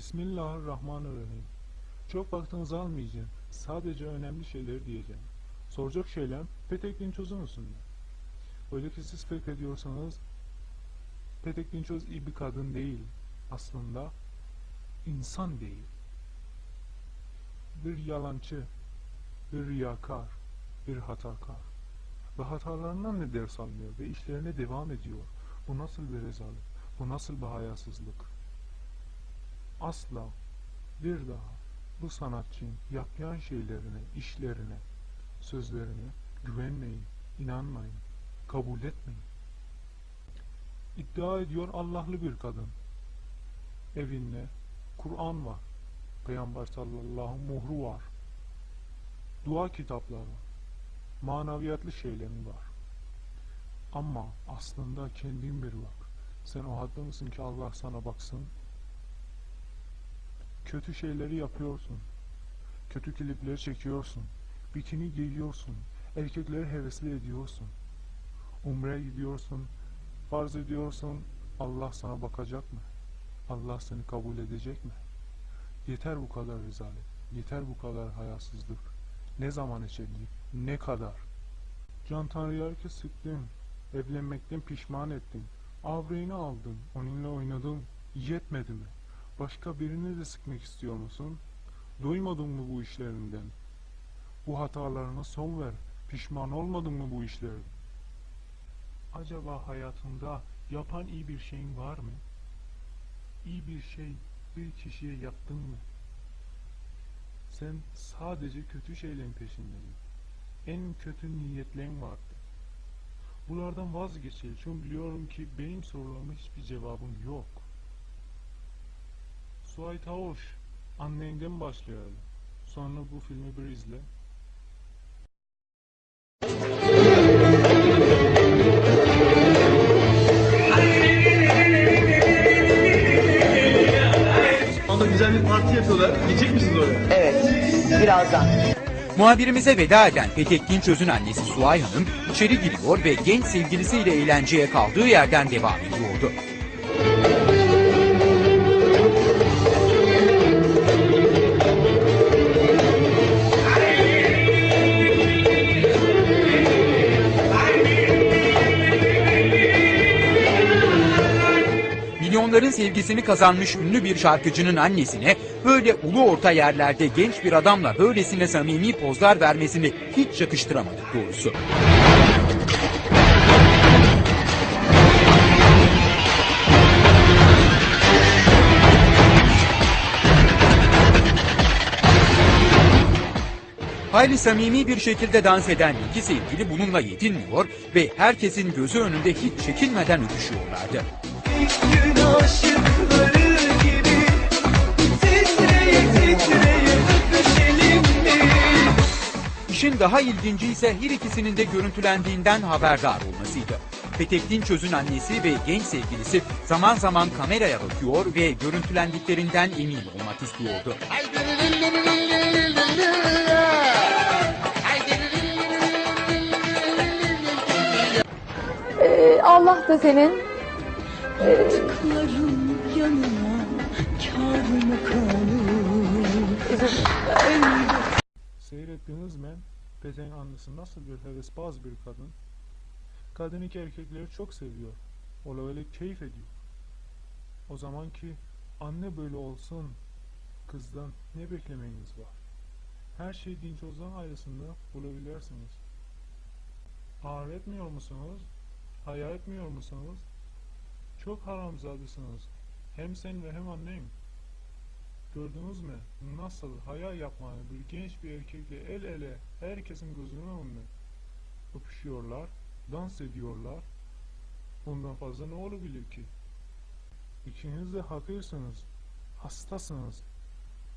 Bismillahirrahmanirrahim. Çok vaktinizi almayacağım. Sadece önemli şeyleri diyeceğim. Soracak şeyler Petek Dinçoz'un üstünde. Öyle ki siz pek ediyorsanız Petek Dinçoz iyi bir kadın değil. Aslında insan değil. Bir yalancı, bir riyakar, bir hatakar. Ve hatalarından ne ders almıyor ve işlerine devam ediyor. Bu nasıl bir rezalet? Bu nasıl bir hayasızlık? Asla bir daha bu sanatçının yapılan şeylerine, işlerine, sözlerine güvenmeyin, inanmayın, kabul etmeyin. İddia ediyor Allah'lı bir kadın. Evinde Kur'an var. Peygamber sallallahu muhru var. Dua kitapları, manaviyatlı şeylerin var. Ama aslında kendin bir bak. Sen o hadde mısın ki Allah sana baksın? Kötü şeyleri yapıyorsun. Kötü klipleri çekiyorsun. Bikini giyiyorsun. Erkekleri hevesli ediyorsun. Umre'ye gidiyorsun. Farz ediyorsun. Allah sana bakacak mı? Allah seni kabul edecek mi? Yeter bu kadar rezalet. Yeter bu kadar hayasızlık. Ne zaman içerdik? Ne kadar? Can Tanrı'ya ki sıktın. Evlenmekten pişman ettin. Avreğini aldın. Onunla oynadın. Yetmedi mi? Başka birini de sıkmak istiyor musun? Duymadın mı bu işlerinden? Bu hatalarına son ver. Pişman olmadın mı bu işlerin? Acaba hayatında yapan iyi bir şeyin var mı? İyi bir şey bir kişiye yaptın mı? Sen sadece kötü şeylerin peşindesin. En kötü niyetlerin vardı. Bunlardan vazgeçelim. Çünkü biliyorum ki benim sorularıma hiçbir cevabım yok. Suay Tavuş, annenden başlayalım. Sonra bu filmi bir izle. Anda güzel bir parti yapıyorlar. Gidecek misiniz oraya? Evet, birazdan. Muhabirimize veda eden Petek Dinçöz'ün annesi Suay Hanım içeri giriyor ve genç sevgilisiyle eğlenceye kaldığı yerden devam ediyordu. Milyonların sevgisini kazanmış ünlü bir şarkıcının annesine böyle ulu orta yerlerde genç bir adamla böylesine samimi pozlar vermesini hiç yakıştıramadık doğrusu. Hayli samimi bir şekilde dans eden iki sevgili bununla yetinmiyor ve herkesin gözü önünde hiç çekinmeden öpüşüyorlardı. İşin daha ilginci ise her ikisinin de görüntülendiğinden haberdar olmasıydı. Petek Dinçöz'ün annesi ve genç sevgilisi zaman zaman kameraya bakıyor ve görüntülendiklerinden emin olmak istiyordu. Ee, Allah da senin Yarım yanına kar mı kalır? Seyrettiğiniz men Petek'in annesi nasıl bir hevesbaz bir kadın. Kadın iki erkekleri çok seviyor. Ola öyle keyif ediyor. O zaman ki anne böyle olsun kızdan ne beklemeniz var? Her şey dinç ozan ailesinde bulabilirsiniz. Ağır etmiyor musunuz? Hayal etmiyor musunuz? Çok haramzadısınız. Hem sen ve hem annen. Gördünüz mü? Nasıl haya yapmayı bir genç bir erkekle el ele herkesin gözünün önünde öpüşüyorlar, dans ediyorlar. Bundan fazla ne olabilir ki? İkiniz de hakırsınız, hastasınız.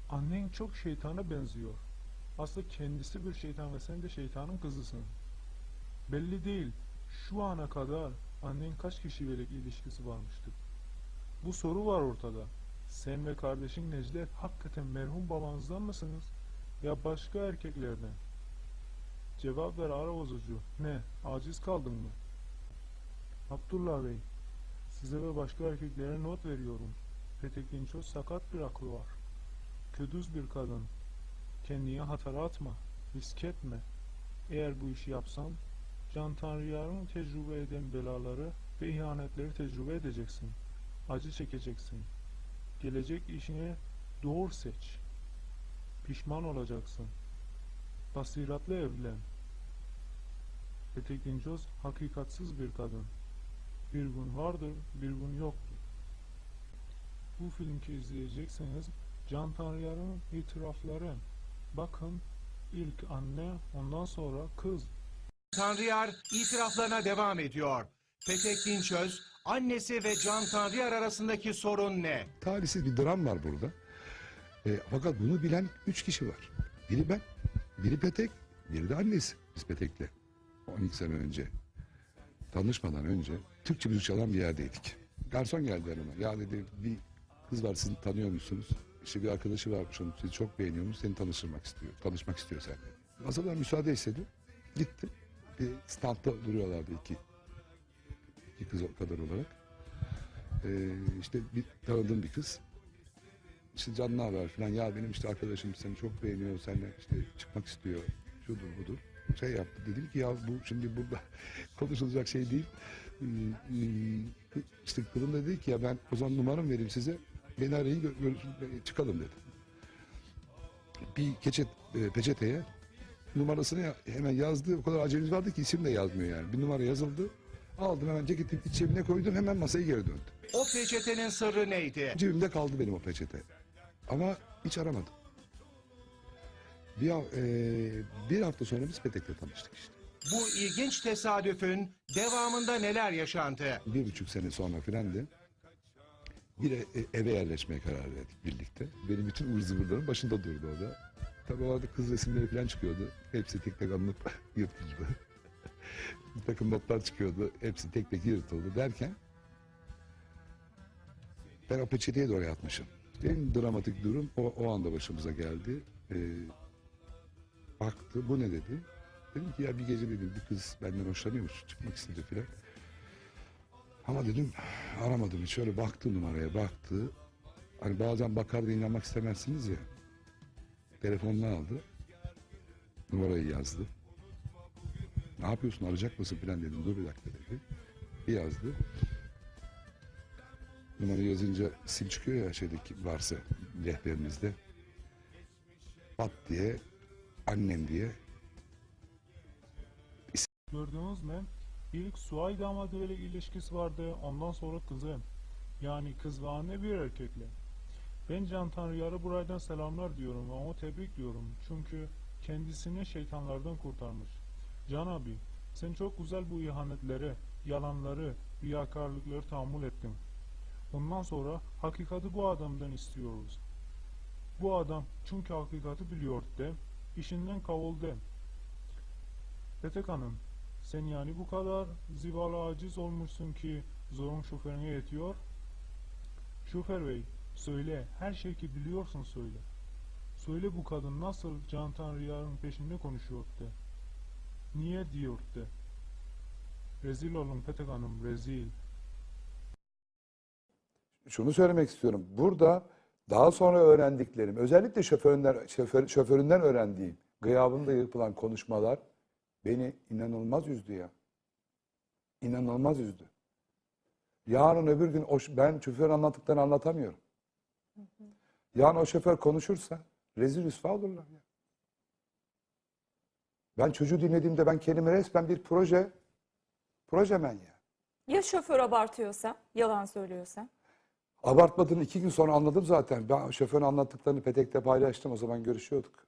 Annen çok şeytana benziyor. Aslında kendisi bir şeytan ve sen de şeytanın kızısın. Belli değil. Şu ana kadar annen kaç kişiyle ilişkisi varmıştır? Bu soru var ortada. Sen ve kardeşin Necdet hakikaten merhum babanızdan mısınız? Ya başka erkeklerden? Cevap ver ara bozucu. Ne? Aciz kaldın mı? Abdullah Bey, size ve başka erkeklere not veriyorum. Petek Dinçöz sakat bir aklı var. Ködüz bir kadın. Kendine hatara atma, risk etme. Eğer bu işi yapsan, Can Tanrıyar'ın tecrübe eden belaları ve ihanetleri tecrübe edeceksin. Acı çekeceksin. Gelecek işini doğru seç. Pişman olacaksın. Basiratlı evlen. Petek Dinçöz hakikatsiz bir kadın. Bir gün vardır, bir gün yoktur. Bu filmki izleyecekseniz Can Tanrıyar'ın itirafları. Bakın ilk anne, ondan sonra kız. Tanrıyar itiraflarına devam ediyor. Petek Dinçöz, annesi ve Can Tanrıyar arasındaki sorun ne? Talihsiz bir dram var burada. E, fakat bunu bilen üç kişi var. Biri ben, biri Petek, biri de annesi. Biz Petek'le 12 sene önce tanışmadan önce Türkçe müzik çalan bir yerdeydik. Garson geldi yanıma. Ya dedi bir kız var sizi tanıyor musunuz? İşte bir arkadaşı varmış onun sizi çok beğeniyormuş seni tanıştırmak istiyor. Tanışmak istiyor seninle. Masadan müsaade istedi. Gitti. Bir standta duruyorlardı iki, iki kız kadar olarak. Ee, işte bir tanıdığım bir kız. İşte canlı haber falan. Ya benim işte arkadaşım seni çok beğeniyor. Seninle işte çıkmak istiyor. Şudur budur. Şey yaptı. Dedim ki ya bu şimdi burada konuşulacak şey değil. Ee, da dedi ki ya ben o zaman numaramı vereyim size. Beni arayın çıkalım dedi. Bir keçet, e, peçeteye numarasını hemen yazdı. O kadar acelemiz vardı ki isim de yazmıyor yani. Bir numara yazıldı. Aldım hemen ceketin iç cebine koydum hemen masaya geri döndüm. O peçetenin sırrı neydi? Cebimde kaldı benim o peçete. Ama hiç aramadım. Bir, eee, bir hafta sonra biz Petek'le tanıştık işte. Bu ilginç tesadüfün devamında neler yaşandı? Bir buçuk sene sonra filan de bir e- eve yerleşmeye karar verdik birlikte. Benim bütün zıvırlarım başında durdu o da. Tabii orada kız resimleri falan çıkıyordu. Hepsi tek tek alınıp yırtıldı. bir takım notlar çıkıyordu. Hepsi tek tek yırtıldı derken ben o peçeteyi de oraya atmışım. En dramatik durum o, o anda başımıza geldi. Ee, baktı bu ne dedi. Dedim ki ya bir gece dedim bir kız benden hoşlanıyormuş çıkmak istedi filan. Ama dedim aramadım hiç öyle baktı numaraya baktı. Hani bazen bakar da inanmak istemezsiniz ya. Telefonunu aldı. Numarayı yazdı. Ne yapıyorsun arayacak mısın filan dedim. Dur bir dakika dedi. Bir yazdı. Numarayı yazınca sim çıkıyor ya şeydeki varsa rehberinizde. Pat diye annem diye Gördünüz mü? İlk Suay damadıyla ilişkisi vardı, ondan sonra kızı. Yani kız ve anne bir erkekle. Ben Can Tanrıyar'a buradan selamlar diyorum ve onu tebrik diyorum. Çünkü kendisini şeytanlardan kurtarmış. Can abi, sen çok güzel bu ihanetlere, yalanları, riyakarlıkları tahammül ettin. Ondan sonra hakikati bu adamdan istiyoruz. Bu adam çünkü hakikati biliyor de, işinden kavuldu. Petek Hanım, sen yani bu kadar zivalı aciz olmuşsun ki zorun şoförüne yetiyor. Şoför bey, söyle, her şeyi ki biliyorsun söyle. Söyle bu kadın nasıl Can Tanrıyar'ın peşinde konuşuyor de. Niye diyor de. Rezil olun Petek Hanım, rezil. şunu söylemek istiyorum. Burada daha sonra öğrendiklerim, özellikle şoföründen, şoför, şoföründen öğrendiğim gıyabında yapılan konuşmalar beni inanılmaz üzdü ya. İnanılmaz üzdü. Yarın öbür gün o, ben şoför anlattıklarını anlatamıyorum. Yarın o şoför konuşursa rezil rüsva olurlar ya. Ben çocuğu dinlediğimde ben kendimi resmen bir proje, projemen ya. Ya şoför abartıyorsa, yalan söylüyorsa? Abartmadığını iki gün sonra anladım zaten. Ben şoförün anlattıklarını Petek'te paylaştım. O zaman görüşüyorduk.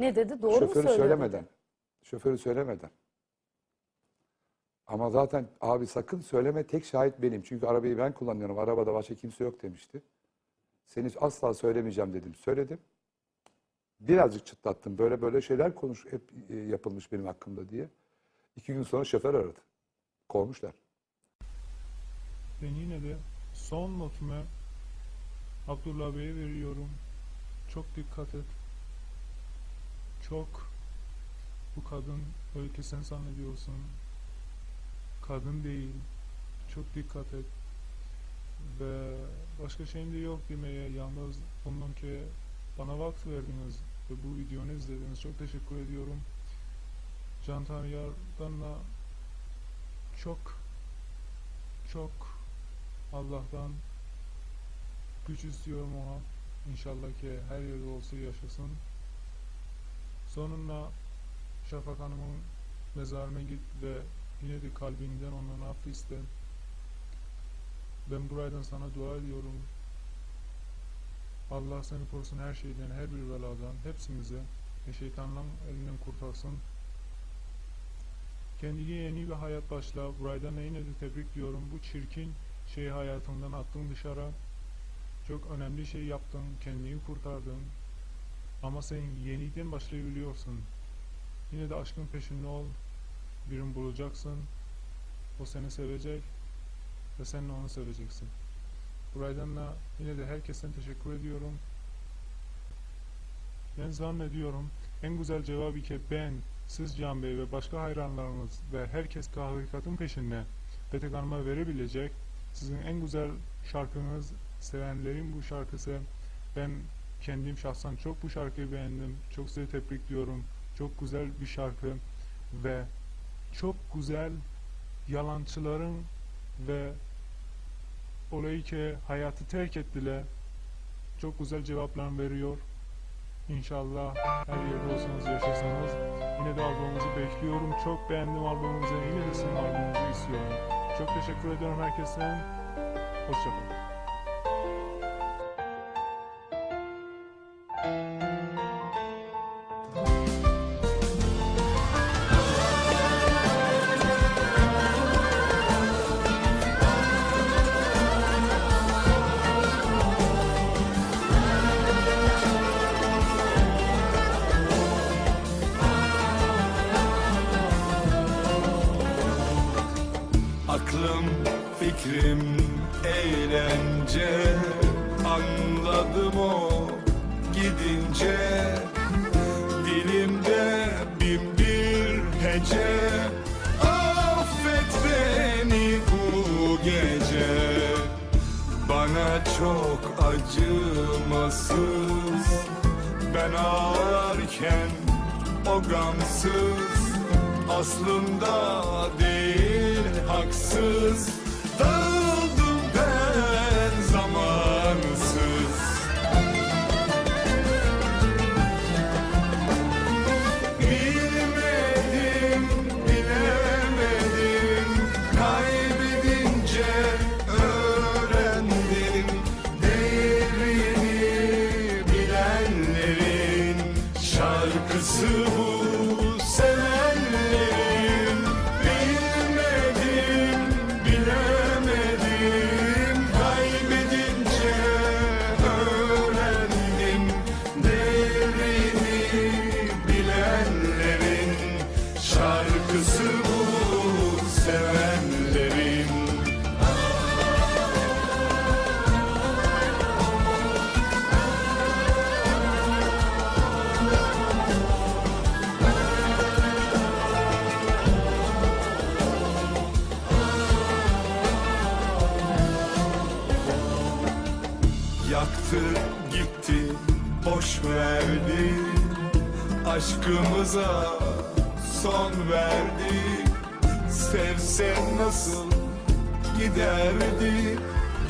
Ne dedi? Doğru mu Şoförü söylüyor söylemeden. dedi? Şoförü söylemeden. Ama zaten abi sakın söyleme tek şahit benim. Çünkü arabayı ben kullanıyorum. Arabada başka kimse yok demişti. Seni asla söylemeyeceğim dedim. Söyledim. Birazcık çıtlattım. Böyle böyle şeyler konuş hep e, yapılmış benim hakkımda diye. İki gün sonra şoför aradı. Kovmuşlar. Ben yine de son notumu Abdullah Bey'e veriyorum. Çok dikkat et. Çok bu kadın öyle sen zannediyorsun. Kadın değil. Çok dikkat et. Ve Başka şeyim de yok demeye. Yalnız bundan ki bana vakit verdiniz ve bu videonu izlediniz. Çok teşekkür ediyorum. Can Tanrı'dan da çok çok Allah'tan güç istiyorum ona. İnşallah ki her yerde olsa yaşasın. Sonunda Şafak Hanım'ın mezarına git ve yine de kalbinden ondan affı iste. Ben buradan sana dua ediyorum. Allah seni korusun her şeyden, her bir beladan, hepsimize ve şeytanın elinden kurtarsın. Kendine yeni bir hayat başla. Buradan da yine de tebrik diyorum. Bu çirkin şeyi hayatından attın dışarı. Çok önemli şey yaptın, kendini kurtardın. Ama sen yeniden başlayabiliyorsun. Yine de aşkın peşinde ol. Birini bulacaksın. O seni sevecek ve sen de onu seveceksin. Buradan da yine de herkesten teşekkür ediyorum. Ben zannediyorum en güzel cevabı ki ben, siz Can Bey ve başka hayranlarınız ve herkes ki hakikatin peşinde Petek Hanım'a verebilecek sizin en güzel şarkınız, sevenlerin bu şarkısı. Ben kendim şahsen çok bu şarkıyı beğendim. Çok sizi tebrikliyorum. Çok güzel bir şarkı ve çok güzel yalancıların ve olayı ki hayatı terk ettiler. Çok güzel cevaplar veriyor. İnşallah her yerde olsanız yaşarsanız yine de albümümüzü bekliyorum. Çok beğendim albümümüzü. Yine de sizin albümünüzü istiyorum. Çok teşekkür ediyorum herkese. Hoşçakalın. Bana çok acımasız. Ben ağlarken o gamsız. Aslında değil haksız. Dağıldım Aşkımıza son verdi. Sevsen nasıl giderdi?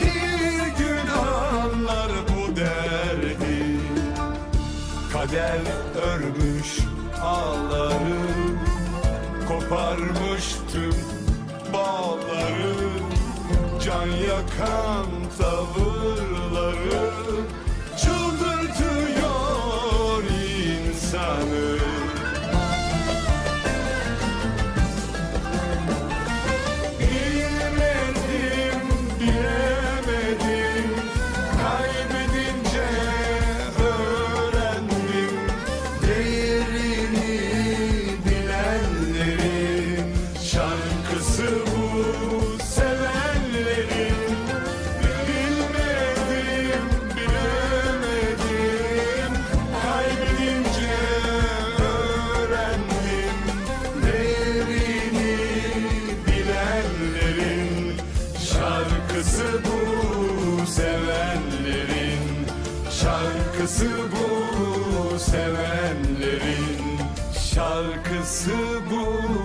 Bir gün anlar bu derdi. Kader örmüş ağları Koparmış tüm bağları. Can yakan tavırları Çıldırtıyor insanı Şarkısı bu sevenlerin Şarkısı bu